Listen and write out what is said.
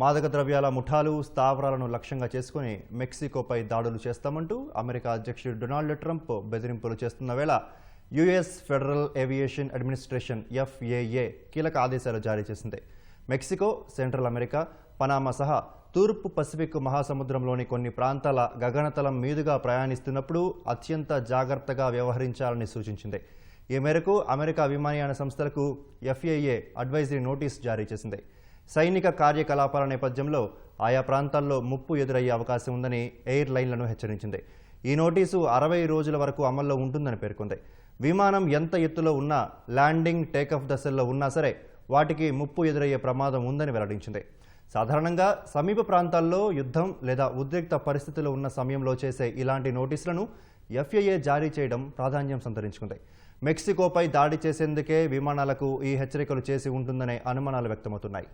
మాదక ద్రవ్యాల ముఠాలు స్థావరాలను లక్ష్యంగా చేసుకుని మెక్సికోపై దాడులు చేస్తామంటూ అమెరికా అధ్యక్షుడు డొనాల్డ్ ట్రంప్ బెదిరింపులు చేస్తున్న వేళ US federal aviation administration FAA కీలక ఆదేశాలు జారీ చేసింది. మెక్సికో సెంట్రల్ అమెరికా పనామా సహా తూర్పు పసిఫిక్ మహాసముద్రంలోని కొన్ని ప్రాంతాల గగనతలం మీదుగా ప్రయాణిస్తున్నప్పుడు అత్యంత జాగ్రత్తగా వ్యవహరించాలని సూచించింది. ఈ మేరకు అమెరికా విమానయాన సంస్థలకు ఎఫ్ఏఏ అడ్వైజరీ నోటీస్ జారీ చేసింది. సైనిక కార్యకలాపాల నేపథ్యంలో ఆయా ప్రాంతాల్లో ముప్పు ఎదురయ్యే అవకాశం ఉందని ఎయిర్ లైన్లను హెచ్చరించింది. ఈ నోటీసు అరవై రోజుల వరకు అమల్లో ఉంటుందని పేర్కొంది. విమానం ఎంత ఎత్తులో ఉన్నా ల్యాండింగ్ టేకాఫ్ దశల్లో ఉన్నా సరే వాటికి ముప్పు ఎదురయ్యే ప్రమాదం ఉందని వెల్లడించింది. సాధారణంగా సమీప ప్రాంతాల్లో యుద్ధం లేదా ఉద్రిక్త పరిస్థితులు ఉన్న సమయంలో చేసే ఇలాంటి నోటీసులను ఎఫ్ఏఏ జారీ చేయడం ప్రాధాన్యం సంతరించుకుంది. మెక్సికోపై దాడి చేసేందుకే విమానాలకు ఈ హెచ్చరికలు చేసి ఉంటుందనే అనుమానాలు వ్యక్తమవుతున్నాయి.